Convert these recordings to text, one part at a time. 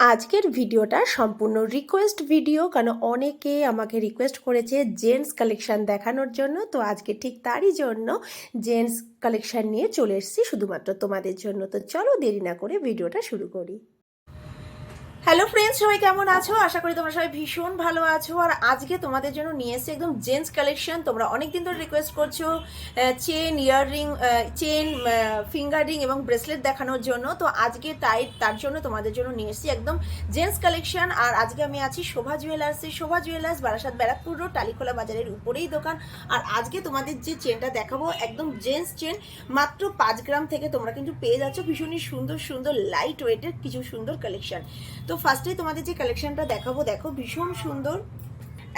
আজকের ভিডিওটা সম্পূর্ণ রিকোয়েস্ট ভিডিও কারণ অনেকে আমাকে রিকোয়েস্ট করেছে জেন্টস কালেকশান দেখানোর জন্য। তো আজকে ঠিক তারই জন্য জেন্টস কালেকশান নিয়ে চলে এসেছি শুধুমাত্র তোমাদের জন্য। তো চলো দেরি না করে ভিডিওটা শুরু করি। হ্যালো ফ্রেন্ডস সবাই কেমন আছো? আশা করি তোমরা সবাই ভীষণ ভালো আছো। আর আজকে তোমাদের জন্য নিয়ে এসেছি একদম জেন্টস কালেকশন তোমরা অনেকদিন ধরে রিকোয়েস্ট করছ chain earring chain finger ring এবং ব্রেসলেট দেখানোর জন্য। তো আজকে তাই, তার জন্য তোমাদের জন্য নিয়ে এসেছি একদম জেন্টস কালেকশন আর আজকে আমি আছি শোভা জুয়েলার্সে শোভা জুয়েলার্স বারাসাত ব্যারাকপুর রোড টালিখোলা বাজারের উপরেই দোকান। আর আজকে তোমাদের যে চেনটা দেখাবো, একদম জেন্টস চেন মাত্র পাঁচ গ্রাম থেকে তোমরা কিন্তু পেয়ে যাচ্ছ। ভীষণই সুন্দর সুন্দর লাইট ওয়েটের কিছু সুন্দর কালেকশন তো ফার্স্টে তোমাদের যে কালেকশনটা দেখাবো দেখো ভীষণ সুন্দর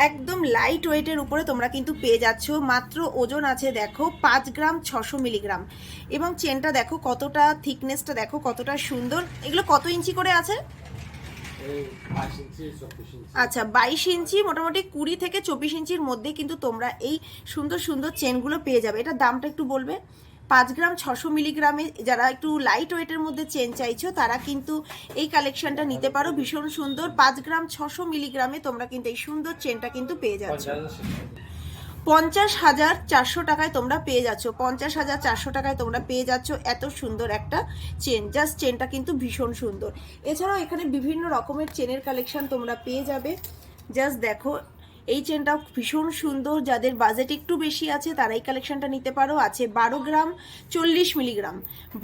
একদম লাইট ওয়েটের উপরে তোমরা কিন্তু পেয়ে যাচ্ছ। মাত্র ওজন আছে দেখো পাঁচ গ্রাম ছশো মিলিগ্রাম এবং চেনটা দেখো কতটা থিকনেসটা দেখো কতটা সুন্দর। এগুলো কত ইঞ্চি করে আছে? আচ্ছা বাইশ ইঞ্চি মোটামুটি কুড়ি থেকে চব্বিশ ইঞ্চির মধ্যে কিন্তু তোমরা এই সুন্দর সুন্দর চেনগুলো পেয়ে যাবে। এটার দামটা একটু বলবে? পাঁচ গ্রাম, ছশো মিলিগ্রামে যারা একটু লাইট ওয়েটের মধ্যে চেন চাইছো, তারা কিন্তু এই কালেকশনটা নিতে পারো। ভীষণ সুন্দর। পাঁচ গ্রাম, ছশো মিলিগ্রামে তোমরা কিন্তু এই সুন্দর চেনটা কিন্তু পেয়ে যাচ্ছ। পঞ্চাশ হাজার চারশো টাকায় তোমরা পেয়ে যাচ্ছ। পঞ্চাশ হাজার চারশো টাকায় তোমরা পেয়ে যাচ্ছ এত সুন্দর একটা চেন জাস্ট চেনটা কিন্তু ভীষণ সুন্দর। এছাড়াও এখানে বিভিন্ন রকমের চেনের কালেকশন তোমরা পেয়ে যাবে। জাস্ট দেখো এই চেনটা ভীষণ সুন্দর যাদের বাজেট একটু বেশি আছে তারাই কালেকশনটা নিতে পারো। আছে বারো গ্রাম চল্লিশ মিলিগ্রাম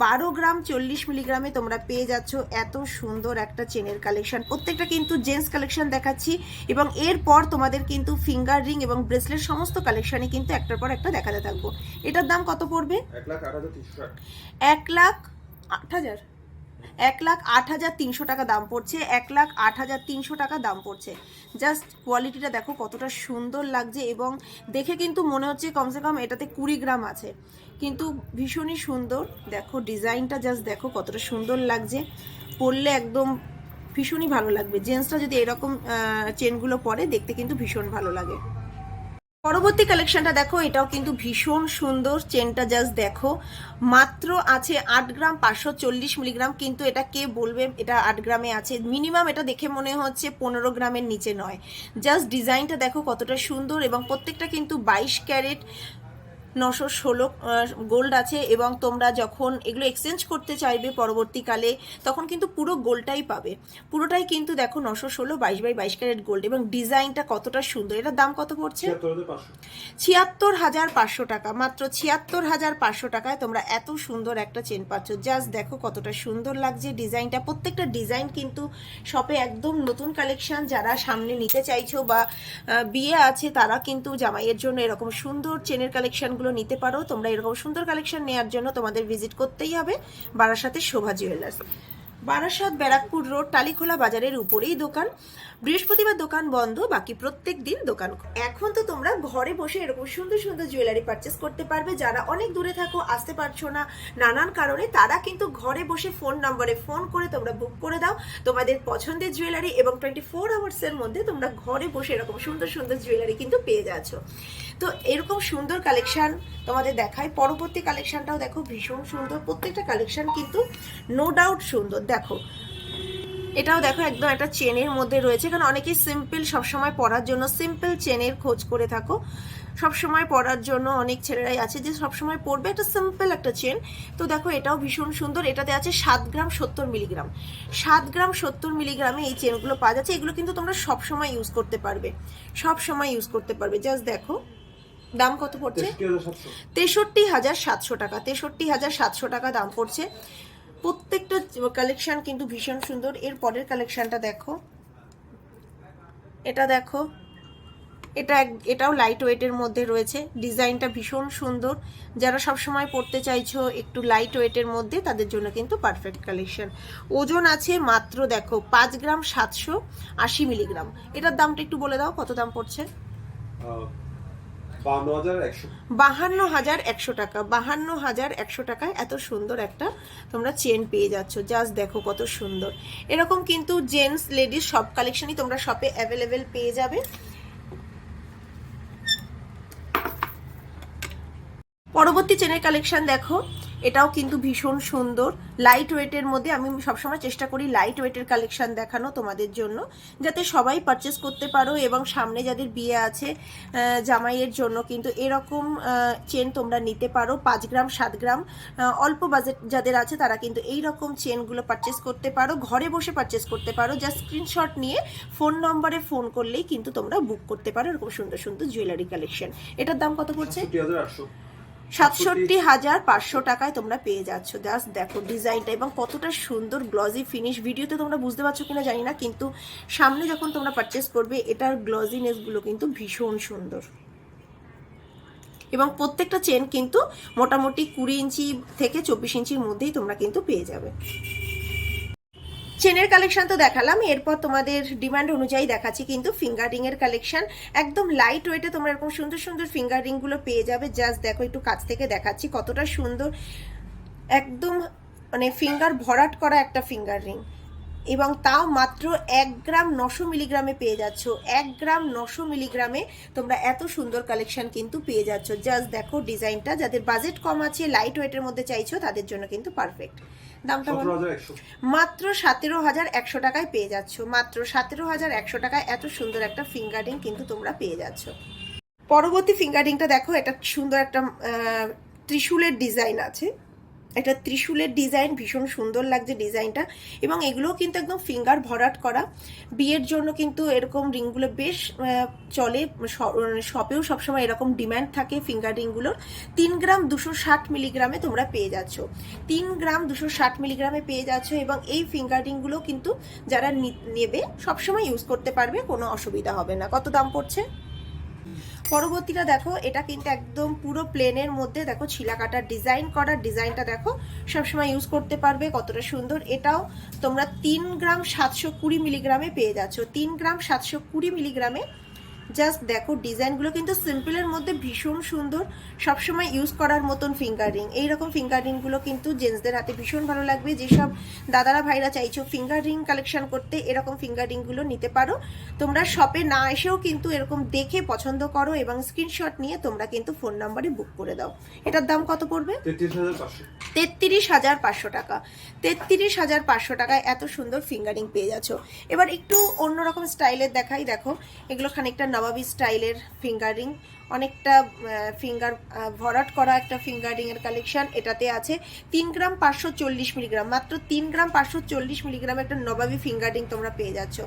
বারো গ্রাম চল্লিশ মিলিগ্রামে তোমরা পেয়ে যাচ্ছ এত সুন্দর একটা চেনের কালেকশন প্রত্যেকটা কিন্তু জেন্টস কালেকশন দেখাচ্ছি এবং এরপর তোমাদের কিন্তু ফিঙ্গার রিং এবং ব্রেসলেট সমস্ত কালেকশনই কিন্তু একটার পর একটা দেখাতে থাকব। এটার দাম কত পড়বে? এক লাখ আট হাজার এক লাখ আট হাজার। এক লাখ আট হাজার তিনশো টাকা দাম পড়ছে, এক লাখ আট হাজার তিনশো টাকা দাম পড়ছে। জাস্ট কোয়ালিটিটা দেখো কতটা সুন্দর লাগছে এবং দেখে কিন্তু মনে হচ্ছে কমসে কম এটাতে কুড়ি গ্রাম আছে। কিন্তু ভীষণই সুন্দর, দেখো ডিজাইনটা জাস্ট দেখো কতটা সুন্দর লাগছে। পরলে একদম ভীষণই ভালো লাগবে। জেন্টসরা যদি এরকম চেনগুলো পরে দেখতে কিন্তু ভীষণ ভালো লাগে। পরবর্তী কালেকশনটা দেখো, এটাও কিন্তু ভীষণ সুন্দর। চেনটা জাস্ট দেখো। মাত্র আছে আট গ্রাম, পাঁচশো চল্লিশ মিলিগ্রাম কিন্তু এটা কে বলবে? এটা আট গ্রামে আছে। মিনিমাম এটা দেখে মনে হচ্ছে পনেরো গ্রামের নিচে নয়। জাস্ট ডিজাইনটা দেখো কতটা সুন্দর এবং প্রত্যেকটা কিন্তু বাইশ ক্যারেট নশো ষোলো গোল্ড আছে এবং তোমরা যখন এগুলো এক্সচেঞ্জ করতে চাইবে পরবর্তীকালে তখন কিন্তু পুরো গোল্ডটাই পাবে। পুরোটাই কিন্তু দেখো নশো ষোলো বাইশ বাই বাইশ ক্যারেট গোল্ড এবং ডিজাইনটা কতটা সুন্দর। এটার দাম কত পড়ছে? ছিয়াত্তর হাজার পাঁচশো। ছিয়াত্তর হাজার পাঁচশো টাকা মাত্র ছিয়াত্তর হাজার পাঁচশো টাকায় তোমরা এত সুন্দর একটা চেন পাচ্ছ। জাস্ট দেখো কতটা সুন্দর লাগছে ডিজাইনটা। প্রত্যেকটা ডিজাইন কিন্তু শপে একদম নতুন কালেকশন যারা সামনে নিতে চাইছো বা বিয়ে আছে তারা কিন্তু জামাইয়ের জন্য এরকম সুন্দর চেনের কালেকশনগুলো নিতে পারো। তোমরা এরকম সুন্দর কালেকশন নেওয়ার জন্য তোমাদের ভিজিট করতেই হবে। বারাসাতের শোভা জুয়েলার্স বারাসাত ব্যারাকপুর রোড টালিখোলা বাজারের উপরেই দোকান। বৃহস্পতিবার দোকান বন্ধ, বাকি প্রত্যেক দিন দোকান এখন তো তোমরা ঘরে বসে এরকম সুন্দর সুন্দর জুয়েলারি পারচেস করতে পারবে। যারা অনেক দূরে থাকো, আসতে পারছ না, নানান কারণে, তারা কিন্তু ঘরে বসে ফোন নম্বরে ফোন করে তোমরা বুক করে দাও। তোমাদের পছন্দের জুয়েলারি এবং টোয়েন্টি ফোর আওয়ার্সের মধ্যে তোমরা ঘরে বসে এরকম সুন্দর সুন্দর জুয়েলারি কিন্তু পেয়ে যাচ্ছ। তো এরকম সুন্দর কালেকশন তোমাদের দেখায়। পরবর্তী কালেকশনটাও দেখো, ভীষণ সুন্দর। প্রত্যেকটা কালেকশন কিন্তু নো ডাউট সুন্দর। দেখো। এটাও দেখো একদম একটা চেনের মধ্যে রয়েছে কারণ অনেকেই সিম্পল সবসময় পরার জন্য সিম্পল চেনের খোঁজ করে থাকো। সবসময় পরার জন্য অনেক ছেলেরাই আছে যে সবসময় পরবে একটা সিম্পল একটা চেন। তো দেখো এটাও ভীষণ সুন্দর এটাতে আছে সাত গ্রাম সত্তর মিলিগ্রাম। সাত গ্রাম সত্তর মিলিগ্রামে এই চেনগুলো পাওয়া যাচ্ছে এগুলো কিন্তু তোমরা সবসময় ইউজ করতে পারবে। সব সময় ইউজ করতে পারবে। জাস্ট দেখো দাম কত পড়ছে? তেষট্টি হাজার সাতশো টাকা তেষট্টি হাজার সাতশো টাকা দাম পড়ছে। প্রত্যেকটা কালেকশন কিন্তু ভীষণ সুন্দর। এর পরের কালেকশনটা দেখো। এটা দেখো। এটা এটাও লাইট ওয়েটের মধ্যে রয়েছে। ডিজাইনটা ভীষণ সুন্দর। যারা সব সময় পড়তে চাইছো একটু লাইট ওয়েটের মধ্যে, তাদের জন্য কিন্তু পারফেক্ট কালেকশন ওজন আছে মাত্র দেখো পাঁচ গ্রাম সাতশো আশি মিলিগ্রাম এটার দামটা একটু বলে দাও, কত দাম পড়ছে? বাহান্ন হাজার একশো টাকা, বাহান্ন হাজার একশো টাকায় এত সুন্দর একটা তোমরা চেন পেয়ে যাচ্ছ। জাস্ট দেখো কত সুন্দর। এরকম কিন্তু জেন্টস লেডিস সব কালেকশনই তোমরা শপে অ্যাভেলেবেল পেয়ে যাবে। পরবর্তী চেনের কালেকশন দেখো। এটাও কিন্তু ভীষণ সুন্দর। লাইট ওয়েটের মধ্যে আমি সবসময় চেষ্টা করি লাইট ওয়েটের কালেকশন দেখানো তোমাদের জন্য, যাতে সবাই পারচেস করতে পারো এবং সামনে যাদের বিয়ে আছে জামাইয়ের জন্য কিন্তু এরকম চেন তোমরা নিতে পারো, পাঁচ গ্রাম, সাত গ্রাম অল্প বাজেট যাদের আছে তারা কিন্তু এই রকম চেনগুলো পারচেস করতে পারো, ঘরে বসে পারচেস করতে পারো। জাস্ট স্ক্রিনশট নিয়ে ফোন নম্বরে ফোন করলেই কিন্তু তোমরা বুক করতে পারো এরকম সুন্দর সুন্দর জুয়েলারি কালেকশন এটার দাম কত পড়ছে? সাতষট্টি হাজার পাঁচশো টাকায় তোমরা পেয়ে যাচ্ছ। জাস্ট দেখো ডিজাইনটা এবং কতটা সুন্দর গ্লজি ফিনিশ ভিডিওতে তোমরা বুঝতে পারছ কিনা জানি না কিন্তু সামনে যখন তোমরা পারচেস করবে এটার গ্লজিনেসগুলো কিন্তু ভীষণ সুন্দর। এবং প্রত্যেকটা চেন কিন্তু মোটামুটি কুড়ি ইঞ্চি থেকে চব্বিশ ইঞ্চির মধ্যেই তোমরা কিন্তু পেয়ে যাবে। চেনের কালেকশন তো দেখালাম, এরপর তোমাদের ডিমান্ড অনুযায়ী দেখাচ্ছি, কিন্তু ফিঙ্গার রিং এর কালেকশন একদম লাইট ওয়েটে তোমরা এরকম সুন্দর সুন্দর ফিঙ্গার রিংগুলো পেয়ে যাবে। জাস্ট দেখো, একটু কাছ থেকে দেখাচ্ছি কতটা সুন্দর, একদম মানে ফিঙ্গার ভরাট করা একটা ফিঙ্গার রিং এবং তাও মাত্র এক গ্রাম নশো মিলিগ্রামে পেয়ে যাচ্ছ। এক গ্রাম নশো মিলিগ্রামে তোমরা এত সুন্দর কালেকশন কিন্তু পেয়ে যাচ্ছ। জাস্ট দেখো ডিজাইনটা যাদের বাজেট কম আছে লাইট ওয়েটের মধ্যে চাইছো, তাদের জন্য কিন্তু পারফেক্ট দামটা মাত্র সতেরো হাজার একশো টাকায় পেয়ে যাচ্ছ। মাত্র সতেরো হাজার একশো টাকায় এত সুন্দর একটা ফিঙ্গারিং কিন্তু তোমরা পেয়ে যাচ্ছ। পরবর্তী ফিঙ্গারিংটা দেখো এটা সুন্দর একটা আহ, ত্রিশূলের ডিজাইন আছে। এটা ত্রিশূলের ডিজাইন, ভীষণ সুন্দর লাগছে ডিজাইনটা। এবং এগুলোও কিন্তু একদম ফিঙ্গার ভরাট করা। বিয়ের জন্য কিন্তু এরকম রিংগুলো বেশ চলে। শপেও সবসময় এরকম ডিম্যান্ড থাকে ফিঙ্গার রিংগুলোর। তিন গ্রাম দুশো ষাট মিলিগ্রামে তোমরা পেয়ে যাচ্ছ। তিন গ্রাম দুশো ষাট মিলিগ্রামে পেয়ে যাচ্ছ এবং এই ফিঙ্গার রিংগুলো কিন্তু যারা নেবে সবসময় ইউজ করতে পারবে, কোনো অসুবিধা হবে না। কত দাম পড়ছে? পরবর্তীটা দেখো, এটা কিন্তু একদম পুরো প্লেনের মধ্যে দেখো ছিলা কাটার ডিজাইন করার ডিজাইনটা দেখো সবসময় ইউজ করতে পারবে, কতটা সুন্দর। এটাও তোমরা তিন গ্রাম সাতশো কুড়ি মিলিগ্রামে পেয়ে যাচ্ছ। তিন গ্রাম সাতশো কুড়ি মিলিগ্রামে জাস্ট দেখো ডিজাইনগুলো কিন্তু সিম্পলের মধ্যে ভীষণ সুন্দর। সবসময় ইউজ করার মতন ফিঙ্গার রিং এইরকম ফিঙ্গার রিংগুলো কিন্তু জেন্টসদের হাতে ভীষণ ভালো লাগবে। যেসব দাদারা ভাইরা চাইছো ফিঙ্গার রিং কালেকশন করতে এরকম ফিঙ্গার রিংগুলো নিতে পারো। তোমরা শপে না এসেও কিন্তু এরকম দেখে পছন্দ করো এবং স্ক্রিনশট নিয়ে তোমরা কিন্তু ফোন নাম্বারে বুক করে দাও। এটার দাম কত পড়বে? তেত্রিশ হাজার পাঁচশো। টাকা। তেত্রিশ হাজার পাঁচশো টাকায় এত সুন্দর ফিঙ্গারিং পেয়ে যাচ্ছ। এবার একটু অন্যরকম স্টাইলের দেখাই। দেখো এগুলো খানিকটা নবাবি স্টাইলের ফিঙ্গারিং অনেকটা ফিঙ্গার ভরাট করা একটা ফিঙ্গারিংয়ের কালেকশন এটাতে আছে। তিন গ্রাম পাঁচশো চল্লিশ মিলিগ্রাম মাত্র তিন গ্রাম পাঁচশো চল্লিশ মিলিগ্রাম একটা নবাবি ফিঙ্গারিং তোমরা পেয়ে যাচ্ছ।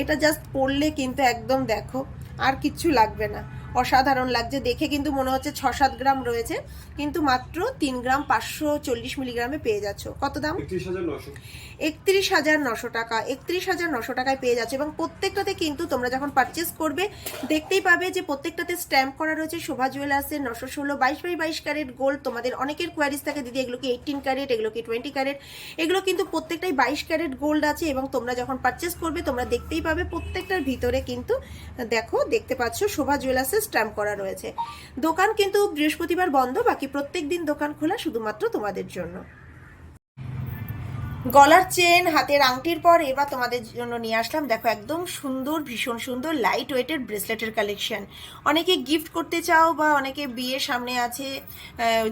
এটা জাস্ট পরলে কিন্তু একদম দেখো, আর কিচ্ছু লাগবে না। অসাধারণ লাগছে। দেখে কিন্তু মনে হচ্ছে ছ সাত গ্রাম রয়েছে। কিন্তু মাত্র তিন গ্রাম পাঁচশো চল্লিশ মিলিগ্রামে পেয়ে যাচ্ছ। কত দাম? একত্রিশ হাজার নশো। টাকা। একত্রিশ হাজার নশো টাকায় পেয়ে যাচ্ছে। এবং প্রত্যেকটাতে কিন্তু তোমরা যখন পারচেস করবে দেখতেই পাবে যে প্রত্যেকটাতে স্ট্যাম্প করা রয়েছে শোভা জুয়েলার্সের নশো ষোলো বাইশ বাই বাইশ ক্যারেট গোল্ড তোমাদের অনেকের কোয়ারিজ থাকে দিদি এগুলো কি এইটিন ক্যারেট এগুলো কি টোয়েন্টি ক্যারেট এগুলো কিন্তু প্রত্যেকটাই বাইশ ক্যারেট গোল্ড আছে এবং তোমরা যখন পারচেস করবে তোমরা দেখতেই পাবে প্রত্যেকটার ভিতরে কিন্তু দেখো দেখতে পাচ্ছ শোভা জুয়েলার্সের স্ট্যাম্প করা রয়েছে। দোকান কিন্তু বৃহস্পতিবার বন্ধ, বাকি প্রত্যেক দিন দোকান খোলা শুধুমাত্র তোমাদের জন্য। গলার চেন, হাতের আংটির পর এবার তোমাদের জন্য নিয়ে আসলাম। দেখো, একদম সুন্দর, ভীষণ সুন্দর লাইট ওয়েটের ব্রেসলেটের কালেকশন অনেকে গিফট করতে চাও বা অনেকে বিয়ের সামনে আছে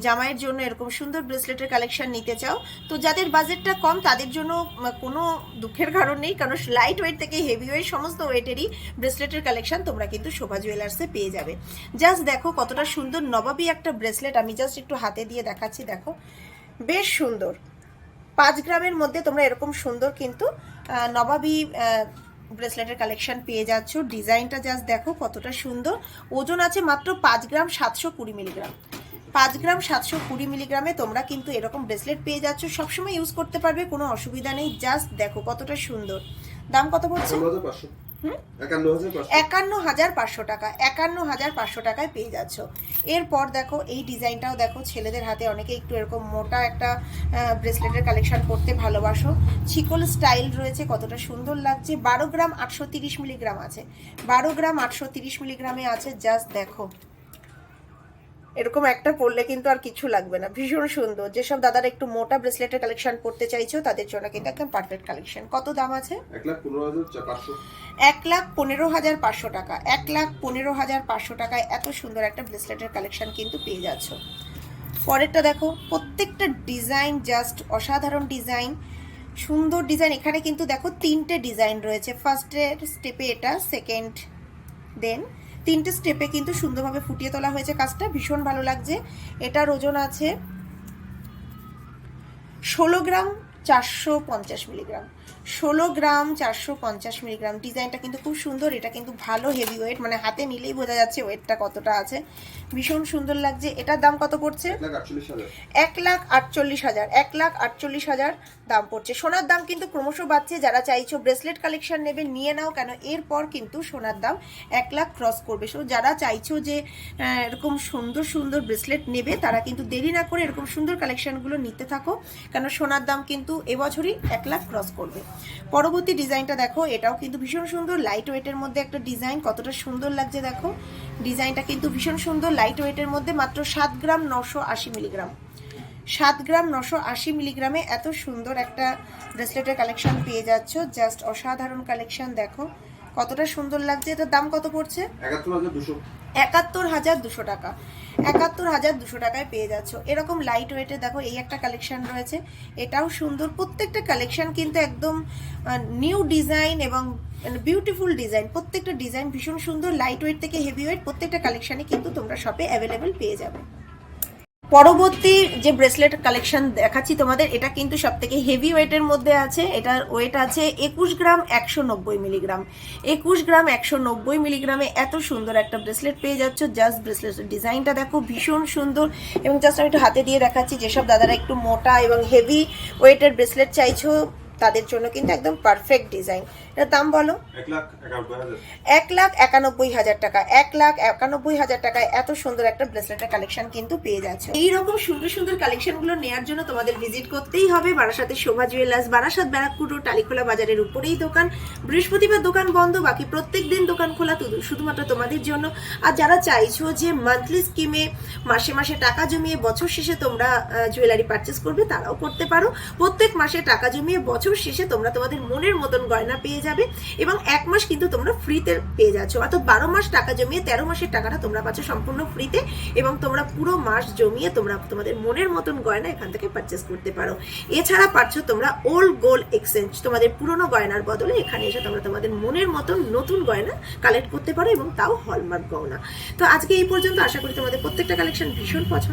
জামাইয়ের জন্য এরকম সুন্দর ব্রেসলেটের কালেকশন নিতে চাও, তো যাদের বাজেটটা কম, তাদের জন্য কোনো দুঃখের কারণ নেই, কারণ লাইট ওয়েট থেকে হেভি ওয়েট সমস্ত ওয়েটেরই ব্রেসলেটের কালেকশন তোমরা কিন্তু শোভা জুয়েলার্সে পেয়ে যাবে। জাস্ট দেখো কতটা সুন্দর নবাবী একটা ব্রেসলেট আমি জাস্ট একটু হাতে দিয়ে দেখাচ্ছি, দেখো। বেশ সুন্দর। পাঁচ গ্রামের মধ্যে তোমরা এরকম সুন্দর কিন্তু নবাবী ব্রেসলেটের কালেকশন পেয়ে যাচ্ছ। ডিজাইনটা জাস্ট দেখো কতটা সুন্দর। ওজন আছে মাত্র পাঁচ গ্রাম সাতশো কুড়ি মিলিগ্রাম। পাঁচ গ্রাম সাতশো কুড়ি মিলিগ্রামে তোমরা কিন্তু এরকম ব্রেসলেট পেয়ে যাচ্ছ। সবসময় ইউজ করতে পারবে, কোনো অসুবিধা নেই। জাস্ট দেখো কতটা সুন্দর। দাম কত পড়ছে? একান্ন হাজার পাঁচশো। টাকা একান্ন হাজার পাঁচশো টাকায় পেয়ে যাচ্ছ। এরপর দেখো এই ডিজাইনটাও দেখো ছেলেদের হাতে অনেকে একটু এরকম মোটা একটা ব্রেসলেটের কালেকশন করতে ভালোবাসো। চিকল স্টাইল রয়েছে কতটা সুন্দর লাগছে। বারো গ্রাম আটশো তিরিশ মিলিগ্রাম আছে। বারো গ্রাম আটশো তিরিশ মিলিগ্রামে আছে জাস্ট দেখো। এরকম একটা পরলে কিন্তু আর কিছু লাগবে না। ভীষণ সুন্দর। যেসব দাদারা একটু মোটা ব্রেসলেটের কালেকশন করতে চাইছো তাদের জন্য কিন্তু একদম পারফেক্ট কালেকশন কত দাম আছে? এক লাখ পনেরো হাজার পাঁচশো। এক লাখ পনেরো হাজার পাঁচশো টাকা। এক লাখ পনেরো হাজার পাঁচশো টাকায় এত সুন্দর একটা ব্রেসলেটের কালেকশন কিন্তু পেয়ে যাচ্ছ। পরেরটা দেখো প্রত্যেকটা ডিজাইন জাস্ট অসাধারণ ডিজাইন সুন্দর ডিজাইন এখানে কিন্তু দেখো তিনটে ডিজাইন রয়েছে। ফার্স্টের স্টেপে এটা সেকেন্ড দেন তিনটে স্টেপে কিন্তু সুন্দরভাবে ফুটিয়ে তোলা হয়েছে কাজটা। ভীষণ ভালো লাগছে। এটার ওজন আছে ষোলো গ্রাম চারশো পঞ্চাশ মিলিগ্রাম। ষোলো গ্রাম চারশো পঞ্চাশ মিলিগ্রাম। ডিজাইনটা কিন্তু খুব সুন্দর এটা কিন্তু ভালো হেভি ওয়েট মানে হাতে নিলেই বোঝা যাচ্ছে ওয়েটটা কতটা আছে। ভীষণ সুন্দর লাগছে। এটার দাম কত পড়ছে? এক লাখ আটচল্লিশ হাজার। এক লাখ আটচল্লিশ হাজার দাম পড়ছে। সোনার দাম কিন্তু ক্রমশ বাড়ছে যারা চাইছো ব্রেসলেট কালেকশন নেবে নিয়ে নাও কেন? এরপর কিন্তু সোনার দাম এক লাখ ক্রস করবে। সো যারা চাইছো যে এরকম সুন্দর সুন্দর ব্রেসলেট নেবে তারা কিন্তু দেরি না করে এরকম সুন্দর কালেকশনগুলো নিতে থাকো। কেন? সোনার দাম কিন্তু এবছরই এক লাখ ক্রস করবে। পরবর্তী ডিজাইনটা দেখো এটাও কিন্তু ভীষণ সুন্দর লাইট ওয়েটের মধ্যে একটা ডিজাইন কতটা সুন্দর লাগছে দেখো। ডিজাইনটা কিন্তু ভীষণ সুন্দর লাইট ওয়েটের মধ্যে মাত্র সাত গ্রাম নশো আশি মিলিগ্রাম। সাত গ্রাম নশো আশি মিলিগ্রামে এত সুন্দর একটা ব্রেসলেটের কালেকশন পেয়ে যাচ্ছ জাস্ট অসাধারণ কালেকশন দেখো। কতটা সুন্দর লাগছে এটার দাম কত পড়ছে? একাত্তর হাজার দুশো টাকা। একাত্তর হাজার দুশো টাকায় পেয়ে যাচ্ছ। এরকম লাইট ওয়েটে দেখো এই একটা কালেকশন রয়েছে। এটাও সুন্দর। প্রত্যেকটা কালেকশন কিন্তু একদম নিউ ডিজাইন এবং বিউটিফুল ডিজাইন প্রত্যেকটা ডিজাইন ভীষণ সুন্দর লাইট ওয়েট থেকে হেভি ওয়েট প্রত্যেকটা কালেকশানে কিন্তু তোমরা শপে অ্যাভেলেবেল পেয়ে যাবে। পরবর্তী যে ব্রেসলেট কালেকশন দেখাচ্ছি তোমাদের, এটা কিন্তু সব থেকে হেভি ওয়েটের মধ্যে আছে। এটার ওয়েট আছে একুশ গ্রাম একশো নব্বই মিলিগ্রাম একুশ গ্রাম একশো নব্বই মিলিগ্রামে এত সুন্দর একটা ব্রেসলেট পেয়ে যাচ্ছ। জাস্ট ব্রেসলেটের ডিজাইনটা দেখো, ভীষণ সুন্দর। এবং জাস্ট আমি একটু হাতে দিয়ে দেখাচ্ছি, যেসব দাদারা একটু মোটা এবং হেভি ওয়েটের ব্রেসলেট চাইছো তাদের জন্য কিন্তু একদম পারফেক্ট ডিজাইন এটার দাম বলো? এক লাখ একানব্বই হাজার। টাকা। এক লাখ একানব্বই হাজার টাকায় এত সুন্দর একটা ব্রেসলেটের কালেকশন কিন্তু পেয়ে যাচ্ছে। এইরকম সুন্দর সুন্দর কালেকশনগুলো নেওয়ার জন্য তোমাদের ভিজিট করতেই হবে। বারাসাতের শোভা জুয়েলার্স বারাসাত ব্যারাকপুর রোড টালিখোলা বাজারের উপরেই দোকান। বৃহস্পতিবার দোকান বন্ধ বাকি প্রত্যেক দিন দোকান খোলা শুধুমাত্র তোমাদের জন্য। আর যারা চাইছো যে মান্থলি স্কিমে মাসে মাসে টাকা জমিয়ে বছর শেষে তোমরা জুয়েলারি পারচেস করবে তারাও করতে পারো। প্রত্যেক মাসে টাকা জমিয়ে বছর শেষে তোমরা তোমাদের মনের মতন গয়না পেয়ে যাবে এবং এক মাস কিন্তু তোমরা ফ্রিতে পেয়ে যাচ্ছ। অর্থাৎ বারো মাস টাকা জমিয়ে তেরো মাসের টাকাটা তোমরা পাচ্ছ সম্পূর্ণ ফ্রিতে এবং তোমরা পুরো মাস জমিয়ে তোমরা তোমাদের মনের মতন গয়না এখান থেকে পারচেস করতে পারো। এছাড়া পাচ্ছ তোমরা ওল্ড গোল্ড এক্সচেঞ্জ তোমাদের পুরনো গয়নার বদলে এখানে এসে তোমরা তোমাদের মনের মতন নতুন গয়না কালেক্ট করতে পারো এবং তাও হলমার্ক গয়না। তো আজকে এই পর্যন্ত আশা করি তোমাদের প্রত্যেকটা কালেকশন ভীষণ পছন্দ